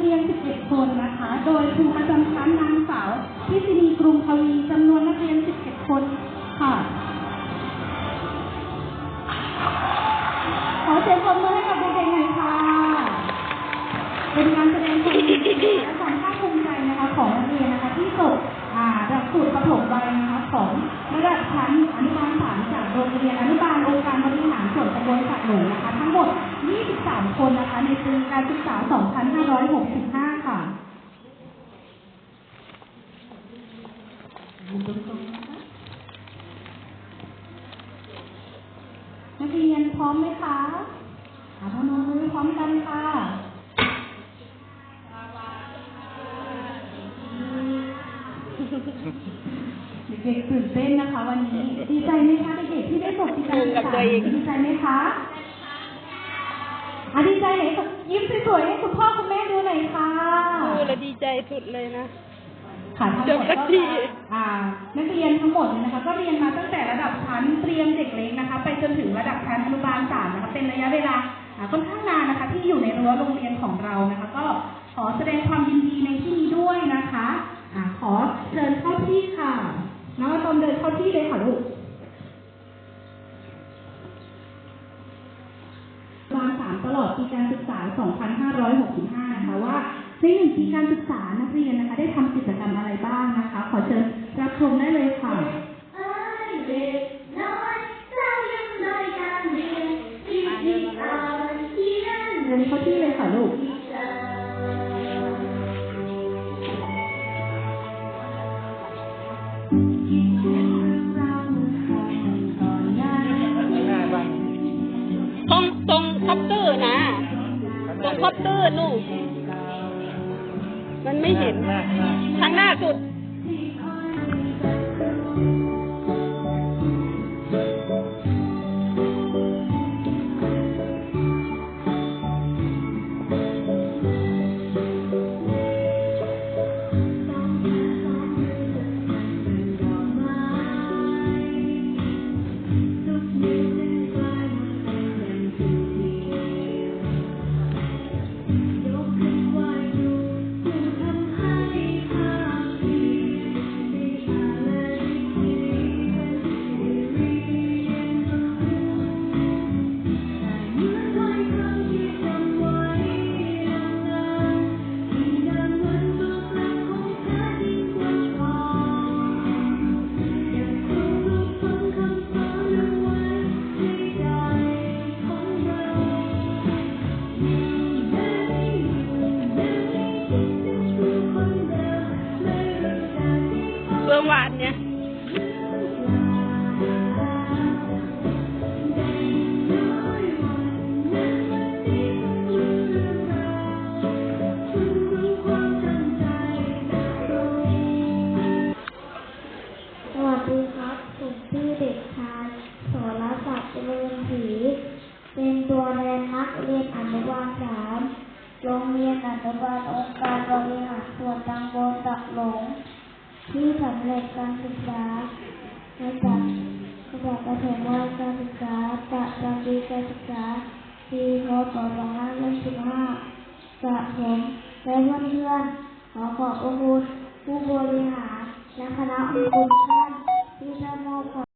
เรียน 11 คนนะคะ โดยครูประจำชั้นนางสาวพิษินีกรุงทวีจำนวนนักเรียน 11 คนค่ะ ขอเสียงปรบมือให้กับเด็กๆหน่อยค่ะ เป็นการแสดงความยินดีและความภาคภูมิใจนะคะของนักเรียนนะคะที่จบอ่าหลักสูตรประถมวัยนะคะของระดับชั้นอนุบาลสามจากโรงเรียนอนุบาลองค์การบริารส่วนตำบลสักหลงนะคะ ทั้งหมด 23 คนนะคะ ในปีการศึกษา 2565 ค่ะนักเรียนพร้อมไหมคะถามน้องพร้อมกันค่ะ เด็กๆตื่นเต้นนะคะวันนี้ ดีใจไหมคะเด็กๆที่ได้จบปีการศึกษาดีใจไหมคะอะดีใจไหนยิ้มสวยๆให้คุณพ่อคุณแม่ดูหน่อยค่ะดูแลวดีใจสุดเลยนะค่ะทั้งหมดจบสัก็กทีอ่านักเรียนทั้งหมดเนี่ยนะคะ ก็เรียนมาตั้งแต่ระดับชั้นเตรียมเด็กเล็กนะคะ ไปจนถึงระดับชั้นอนุบาลสามนะคะเป็นระยะเวลาอ่าค่อนข้างนานนะคะ ที่อยู่ในรั้วโรงเรียนของเรานะคะ ก็ขอแสดงความยินดีในที่นี้ด้วยนะคะอ่าขอเชิญเข้าที่ค่ะน้ องอะตอมเดินเข้าที่เลยค่ะลูกวางสามตลอดปีการศึกษา 2565 นะคะว่าในหนึ่งปีการศึกษานักเรียนนะคะ ได้ทำกิจกรรมอะไรบ้างนะคะ ขอเชิญรับชมได้เลยค่ะเอ้ยเด็กน้อยเจ้ายังน้อยการเรียนที่ที่อ่านเขียนเดินเข้าที่เลยค่ะลูก ตรงตรงคอปเตอร์นะ ตรงคอปเตอร์นู่นมันไม่เห็นทางหน้าสุด บาลสามโรงเรียนอนุบาลองค์การบริหารส่วนตำบลตักหลง ที่สำเร็จการศึกษาระดับระดับประถมวัยการศึกษาประจำปีการศึกษาปีพศ2515กับผมและเพื่อนๆขอขอบพระคุณผู้บริหารและคณะครูทุกท่านที่ได้มอบความ